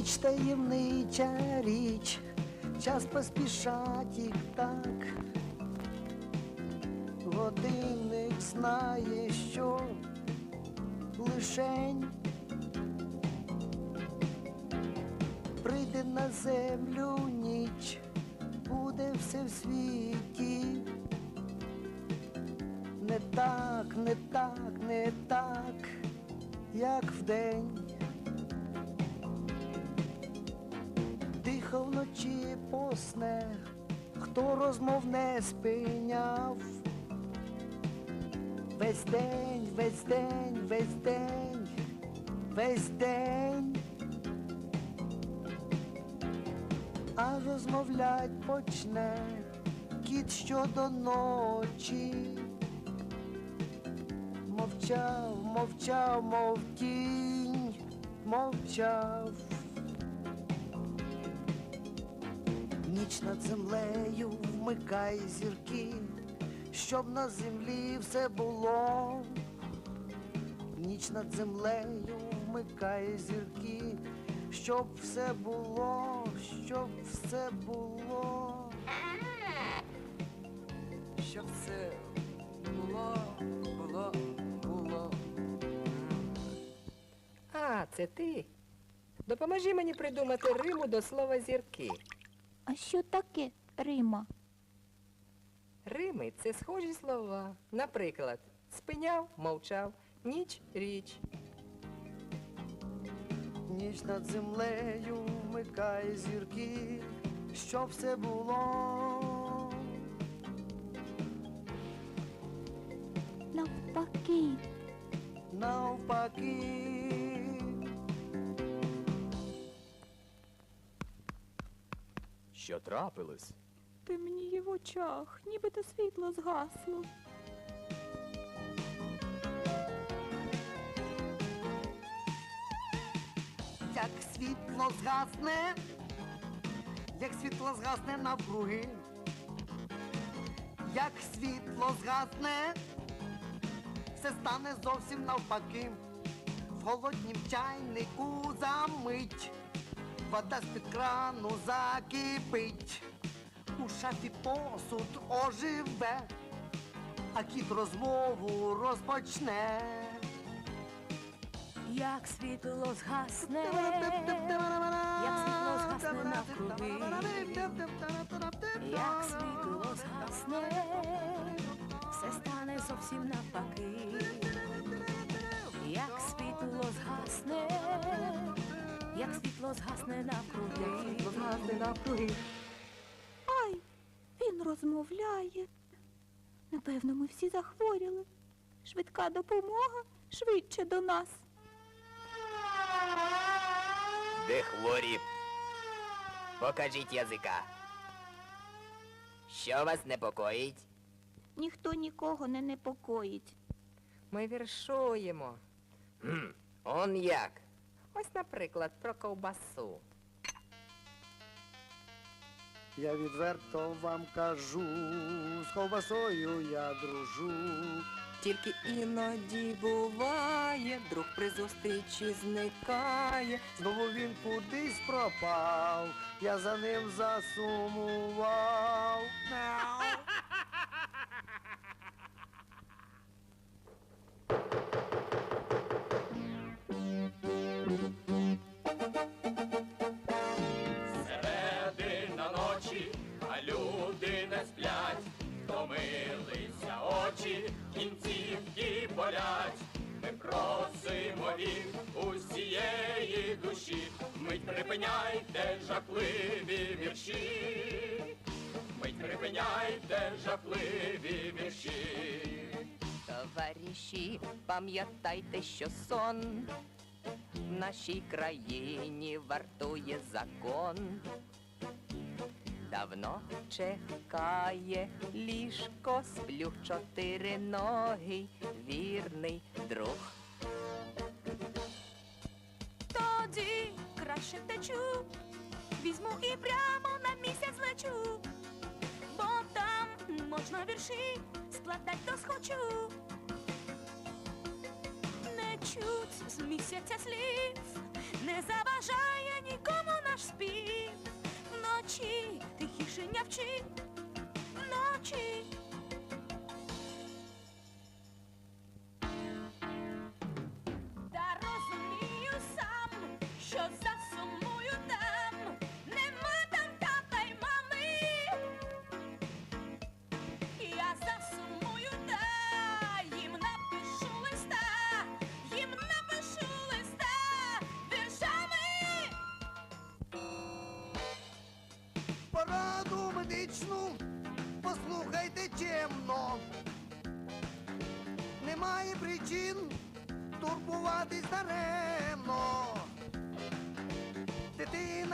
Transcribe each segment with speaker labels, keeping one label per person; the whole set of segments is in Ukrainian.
Speaker 1: Ніч таємнича річ, час поспішать і так. Годинник знає, що лишень прийде на землю ніч, буде все в світі. Не так, не так, не так, як вдень. Дихав вночі по снег, хто розмов не спиняв. Весь день, весь день, весь день, весь день. А розмовлять почне кіт щодо ночі. Мовчав, мовчав, мов тінь, мовчав. Ніч над землею вмикай зірки, щоб на землі все було. Ніч над землею вмикай зірки, щоб все було, щоб все було.
Speaker 2: Щоб все було, було, було. А, це ти. Допоможи мені придумати риму до слова зірки.
Speaker 3: А що таке Рима?
Speaker 2: Рими це схожі слова. Наприклад, спиняв, мовчав, ніч річ.
Speaker 1: Ніч над землею вмикай зірки, щоб все було.
Speaker 3: Навпаки,
Speaker 1: навпаки.
Speaker 4: Трапилось?
Speaker 3: темніє в очах, нібито світло згасло.
Speaker 1: Як світло згасне, як світло згасне навкруги, як світло згасне, все стане зовсім навпаки. В холоднім чайнику замить, вода з-під крану закипить, у шафі посуд оживе, а кіт розмову розпочне.
Speaker 5: Як світло згасне, як світло згасне навкруги, як світло згасне, все стане зовсім навпаки. Світло згасне навкруги.
Speaker 2: Згасне навкруги.
Speaker 3: Ай, він розмовляє. Напевно, ми всі захворіли. Швидка допомога швидше до нас.
Speaker 4: Де хворі? Покажіть язика. Що вас непокоїть?
Speaker 3: Ніхто нікого не непокоїть.
Speaker 2: Ми віршуємо.
Speaker 4: Хм, он як?
Speaker 2: Ось, наприклад, про ковбасу.
Speaker 1: Я відверто вам кажу, з ковбасою я дружу.
Speaker 2: Тільки іноді буває, друг при зустрічі зникає.
Speaker 1: Знову він кудись пропав, я за ним засумував.
Speaker 6: Від усієї душі, мить припиняйте жахливі вірші, мить припиняйте жахливі вірші.
Speaker 2: Товариші, пам'ятайте, що сон в нашій країні вартує закон. Давно чекає ліжко, сплю чотири ноги, вірний друг.
Speaker 5: Краще візьму і прямо на місяць лечу, бо там можна вірші складать то схочу. Не чуть з місяця слів, не заважає нікому наш спів. Вночі тихіше нявчи, вночі. Та розумію сам, що засумую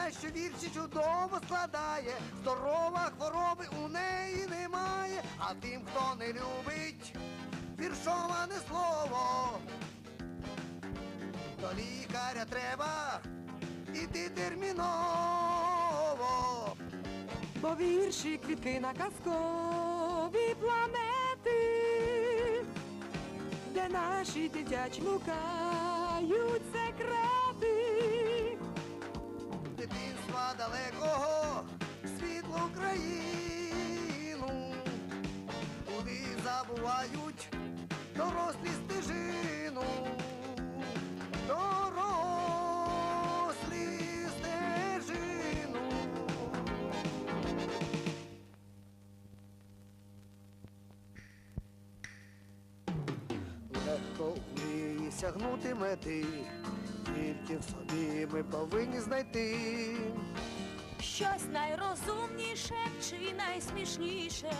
Speaker 1: Дитина, що вірші чудово складає, здорова хвороби у неї немає, а тим, хто не любить віршоване слово, до лікаря треба іти терміново.
Speaker 2: Бо вірші квітки на казкові планети, де наші дитячі лукають секрети.
Speaker 1: Забувають дорослі стежину, дорослі стежину. Легко вміє сягнути мети, тільки в собі ми повинні знайти.
Speaker 5: Щось найрозумніше чи найсмішніше.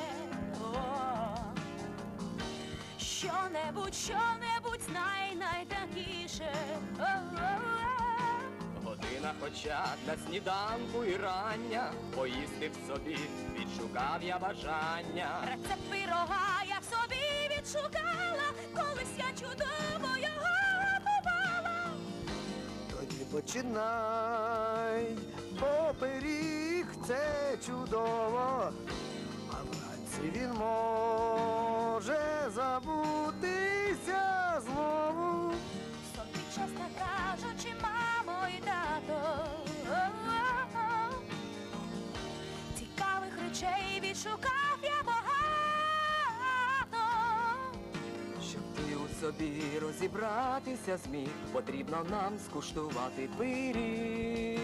Speaker 5: О, Що-небудь, що-небудь най найтакіше. О-о-о.
Speaker 6: Година хоча для сніданку і рання, поїсти в собі відшукав я бажання.
Speaker 5: Рецепт пирога я в собі відшукала, колись я чудово його готувала.
Speaker 1: Тоді починай, бо пиріг це чудово, а вранці він може
Speaker 5: собі
Speaker 2: розібратися зміг, потрібно нам скуштувати пиріг.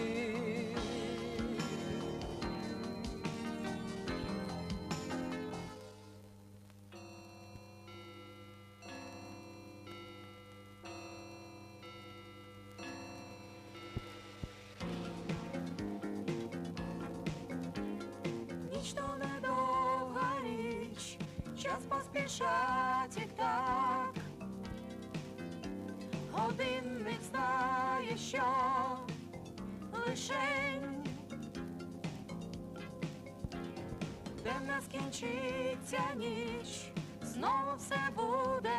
Speaker 2: Ніч то недовга річ, час поспішать і так. Годинник знає, що лишень де в нас кінчиться ніч, знову все буде.